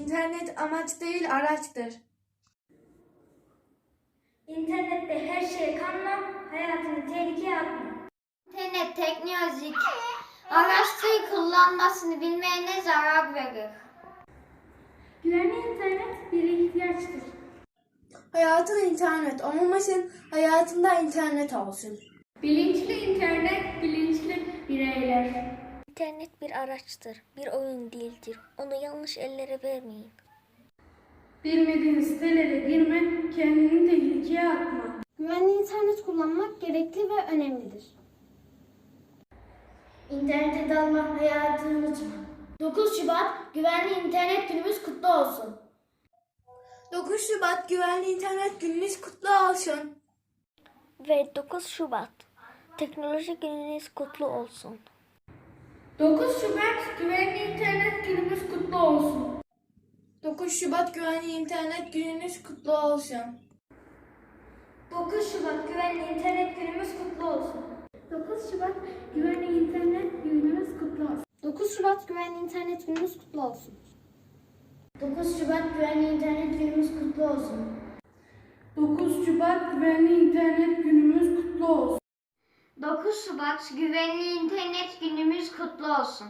İnternet amaç değil araçtır. İnternette her şeye kanma, hayatını tehlikeye atma. İnternet teknolojik araçları kullanmasını bilmeyene zarar verir. Güvenli internet bir ihtiyaçtır. Hayatın internet olmasın, hayatında internet olsun. Bilinçli internet, bilinçli. İnternet bir araçtır, bir oyun değildir. Onu yanlış ellere vermeyin. Bilmediğin sitelere girme, kendini tehlikeye atma. Güvenli internet kullanmak gerekli ve önemlidir. İnternete dalma, hayatı unutma. 9 Şubat Güvenli İnternet Günümüz kutlu olsun. 9 Şubat Güvenli İnternet Gününüz kutlu olsun. Ve 9 Şubat Teknoloji Gününüz kutlu olsun. 9 Şubat Güvenli İnternet Günümüz kutlu olsun. 9 Şubat Güvenli İnternet Gününüz kutlu olsun. 9 Şubat Güvenli İnternet Günümüz kutlu olsun. 9 Şubat Güvenli İnternet Günümüz kutlu olsun. 9 Şubat Güvenli İnternet Günümüz kutlu olsun. 9 Şubat Güvenli İnternet Günümüz kutlu olsun. 9 Şubat Güvenli İnternet Günümüz kutlu olsun. 9 Şubat Güvenli İnternet Günümüz kutlu olsun.